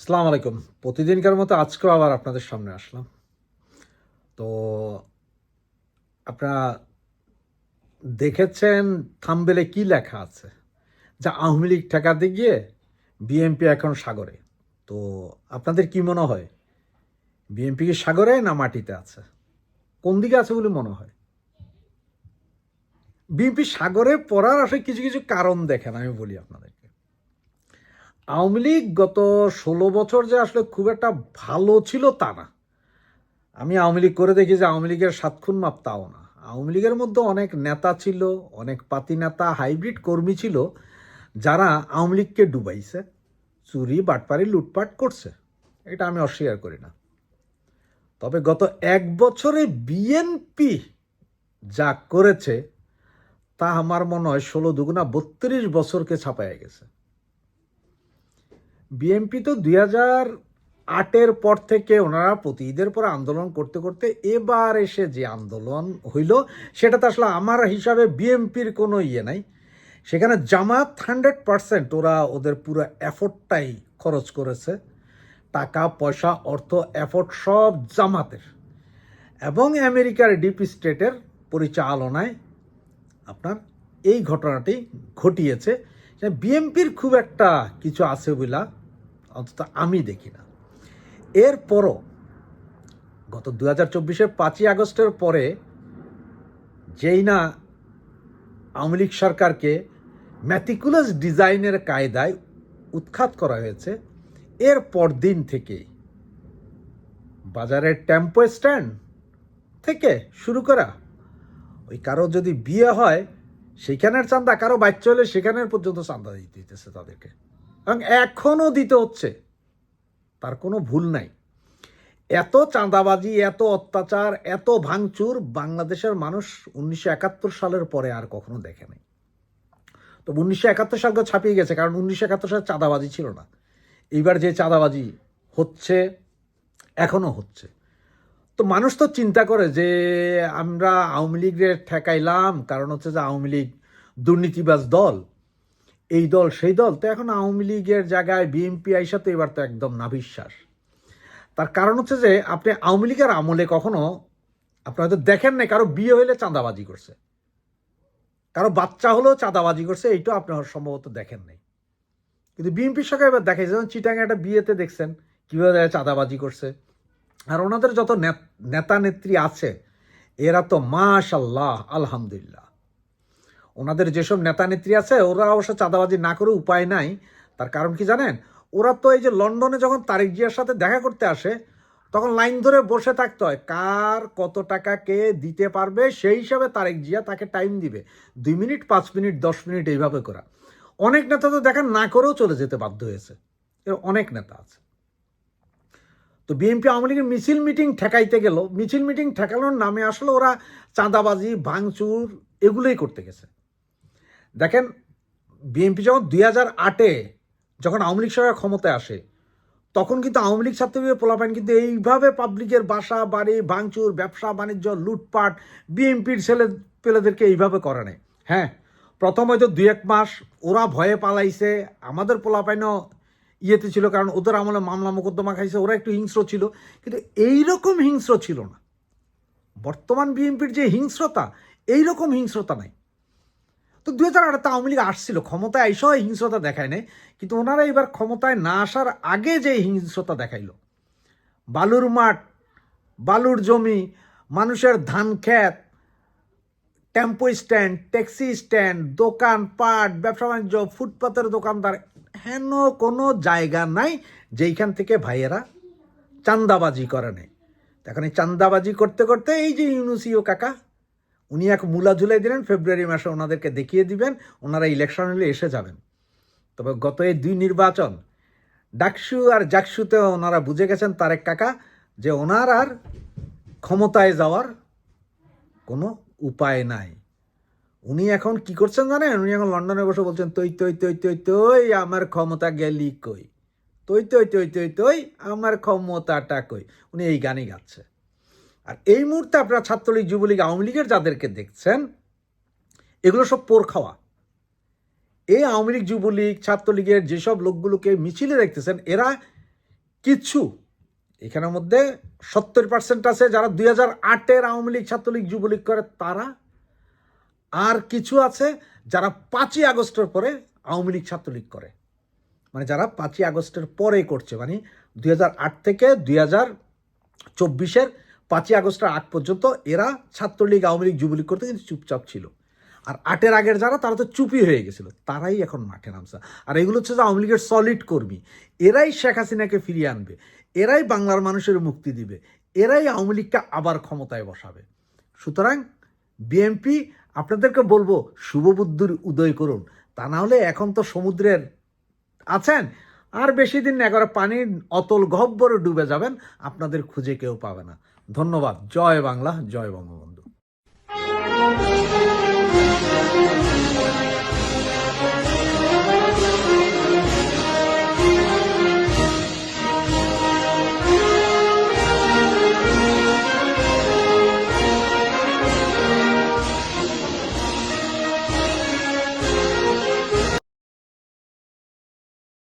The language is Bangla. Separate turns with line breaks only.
সালাম আলাইকুম। প্রতিদিনকার মতো আজকেও আবার আপনাদের সামনে আসলাম। তো আপনারা দেখেছেন থাম্বেলে কি লেখা আছে? যা আওয়ামী লীগ ঠেকাতে গিয়ে বিএনপি এখন সাগরে। তো আপনাদের কি মনে হয়? বিএনপি কি সাগরে না মাটিতে আছে? কোন দিকে আছে বলে মনে হয়? বিএনপি সাগরে পড়ার আসলে কিছু কিছু কারণ দেখেন, আমি বলি আপনাদেরকে আওয়ামী লীগ গত ষোলো বছর যে আসলে খুব একটা ভালো ছিল তা না। আমি আওয়ামী লীগ করে দেখি যে আওয়ামী লীগের সাতক্ষণ মাপ তাও না। আওয়ামী লীগের মধ্যে অনেক নেতা ছিল, অনেক পাতি নেতা, হাইব্রিড কর্মী ছিল, যারা আওয়ামী লীগকে ডুবাইছে, চুরি, বাটপারি, লুটপাট করছে। এটা আমি অস্বীকার করি না। তবে গত এক বছরে বিএনপি যা করেছে, তা আমার মনে হয় ষোলো দুগুণা বত্রিশ বছরকে ছাপায় গেছে। বিএনপি তো দুই হাজার আটের পর থেকে ওনারা প্রতি ঈদের পর আন্দোলন করতে করতে এবার এসে যে আন্দোলন হইল, সেটা তো আসলে আমার হিসাবে বিএনপির কোনো ইয়ে নাই। সেখানে জামাত হান্ড্রেড পারসেন্ট ওরা ওদের পুরো এফোর্টটাই খরচ করেছে। টাকা, পয়সা, অর্থ, এফোর্ট সব জামাতের। এবং আমেরিকার ডিপ স্টেটের পরিচালনায় আপনার এই ঘটনাটি ঘটিয়েছে। বিএমপির খুব একটা কিছু আছে বইলা অন্তত আমি দেখি না। এরপরও গত দু হাজার চব্বিশের পাঁচই আগস্টের পরে যেই না আওয়ামী লীগ সরকারকে ম্যাথিকুলাস ডিজাইনের কায়দায় উৎখাত করা হয়েছে। এর পরদিন থেকেই বাজারের টেম্পো স্ট্যান্ড থেকে শুরু করা। ওই কারও যদি বিয়ে হয় সেখানের চান্দা কারও বাচ্চা হলে সেখানের পর্যন্ত চান্দা দিতে দিতেছে তাদেরকে। এবং এখনও দিতে হচ্ছে। তার কোনো ভুল নাই। এত চাঁদাবাজি, এত অত্যাচার, এত ভাঙচুর বাংলাদেশের মানুষ উনিশশো একাত্তর সালের পরে আর কখনো দেখে নাই। তো উনিশশো একাত্তর সালকে ছাপিয়ে গেছে, কারণ উনিশশো একাত্তর সালে চাঁদাবাজি ছিল না। এইবার যে চাঁদাবাজি হচ্ছে এখনও হচ্ছে। তো মানুষ তো চিন্তা করে যে আমরা আওয়ামী লীগের ঠেকাইলাম, কারণ হচ্ছে যে আওয়ামী লীগ দুর্নীতিবাজ দল। এই দল, সেই দল। তো এখন আওয়ামী লীগের জায়গায় বিএনপি আইসা তো এবার তো একদম নাভিশ্বাস। তার কারণ হচ্ছে যে, আপনি আওয়ামী লীগের আমলে কখনো আপনি হয়তো দেখেন না কারও বিয়ে হইলে চাঁদাবাজি করছে। কারও বাচ্চা হলেও চাঁদাবাজি করছে এইটা আপনি সম্ভবত দেখেন নাই। কিন্তু বিএনপির সঙ্গে এবার দেখাই যেমন চিটাঙ্গে একটা বিয়েতে দেখছেন, কীভাবে চাঁদাবাজি করছে। আর ওনাদের যত নেতা নেত্রী আছে, এরা তো মাশাল্লাহ, আলহামদুলিল্লাহ। ওনাদের যেসব নেতা নেত্রী আছে, ওরা অবশ্য চাঁদাবাজি না করে উপায় নাই। তার কারণ কি জানেন? ওরা তো এই যে লন্ডনে যখন তারেক জিয়ার সাথে দেখা করতে আসে, তখন লাইন ধরে বসে থাকতে হয়, কার কত টাকা কে দিতে পারবে, সেই হিসাবে তারেক জিয়া তাকে টাইম দিবে। দুই মিনিট, পাঁচ মিনিট, দশ মিনিট এইভাবে করা। অনেক নেতা তো দেখা না করেও চলে যেতে বাধ্য হয়েছে। এর অনেক নেতা আছে। তো বিএনপি আওয়ামী লীগের মিছিল মিটিং ঠেকাইতে গেল। মিছিল মিটিং ঠেকানোর নামে আসলে ওরা চাঁদাবাজি, ভাঙচুর এগুলোই করতে গেছে। দেখেন, বিএনপি যখন দুই হাজার আটে যখন আওয়ামী লীগ সরকার ক্ষমতায় আসে, তখন কিন্তু আওয়ামী লীগ ছাত্রলীগের পোলাপাইন কিন্তু এইভাবে পাবলিকের বাসা, বাড়ি, ভাঙচুর, ব্যবসা, বাণিজ্য, লুটপাট, বিএনপির ছেলে পেলেদেরকে এইভাবে করে নেয় হ্যাঁ প্রথম হয়তো দুই এক মাস ওরা ভয়ে পালাইছে, আমাদের পোলাপাইনও ইয়েতে ছিল, কারণ ওদের আমলে মামলা মোকদ্দমা খাইছে, ওরা একটু হিংস্র ছিল, কিন্তু এই রকম হিংস্র ছিল না। বর্তমান বিএনপির যে হিংস্রতা এই রকম হিংস্রতা নাই। তো দু হাজার আটে আওয়ামী লীগ আসছিল, ক্ষমতায় আইসা হিংস্রতা দেখায় নাই। কিন্তু ওনারা এবার ক্ষমতায় না আসার আগে যে হিংস্রতা দেখাইল। বালুর মাঠ, বালুর জমি, মানুষের ধান ক্ষেত, টেম্পো স্ট্যান্ড, ট্যাক্সি স্ট্যান্ড, দোকান পাট, ব্যবসা বাণিজ্য, ফুটপাতের দোকানদার, হেন কোনো জায়গা নাই যেইখান থেকে ভাইয়েরা চান্দাবাজি করে নেই। এখন এই চান্দাবাজি করতে করতে এই যে ইউনুসিও কাকা উনি এক মূলা ঝুলাই দিলেন, ফেব্রুয়ারি মাসে ওনাদেরকে দেখিয়ে দিবেন, ওনারা ইলেকশন হলে এসে যাবেন। তবে গত এই দুই নির্বাচন, ডাকসু আর জাকসুতে ওনারা বুঝে গেছেন তারেক কাকা যে ওনার আর ক্ষমতায় যাওয়ার কোনো উপায় নাই। উনি এখন কি করছেন জানেন? উনি এখন লন্ডনে বসে বলছেন, তৈ তৈ তৈ তৈ তৈ, আমার ক্ষমতা গেলি কই? তৈ তৈ তৈ তৈ তৈ, আমার ক্ষমতাটা কই? উনি এই গানই গাচ্ছে। আর এই মুহূর্তে আপনারা ছাত্রলীগ, যুবলীগ, আওয়ামী লীগের যাদেরকে দেখছেন, এগুলো সব পোর খাওয়া। এই আওয়ামী লীগ, যুবলীগ, ছাত্রলীগের যেসব লোকগুলোকে মিছিলে দেখতেছেন, এরা কিছু, এখানের মধ্যে সত্তর পার্সেন্ট আছে যারা দুই হাজার আটের আওয়ামী লীগ, ছাত্রলীগ, যুবলীগ করে, তারা আর কিছু আছে যারা পাঁচই আগস্টের পরে আওয়ামী লীগ, ছাত্রলীগ করে। মানে যারা পাঁচই আগস্টের পরে করছে মানে দুই হাজার আট থেকে দুই হাজার চব্বিশের পাঁচই আগস্টের আগ পর্যন্ত এরা ছাত্রলীগ, আওয়ামী লীগ যুবলীগ করতে কিন্তু চুপচাপ ছিল। আর আটের আগের যারা, তারা তো চুপই হয়ে গেছিল। তারাই এখন মাঠে নামছে। আর এগুলো হচ্ছে যে আওয়ামী লীগের সলিড কর্মী। এরাই শেখ হাসিনাকে ফিরিয়ে আনবে। এরাই বাংলার মানুষের মুক্তি দিবে। এরাই আওয়ামী লীগকে আবার ক্ষমতায় বসাবে। সুতরাং বিএনপি আপনাদেরকে বলব শুভবুদ্ধির উদয় করুন। তা না হলে এখন তো সমুদ্রের আছেন। আর বেশি দিন না পানির অতল গহ্বরে ডুবে যাবেন। আপনাদের খুঁজে কেউ পাবে না। ধন্যবাদ। জয় বাংলা জয় বঙ্গবন্ধু।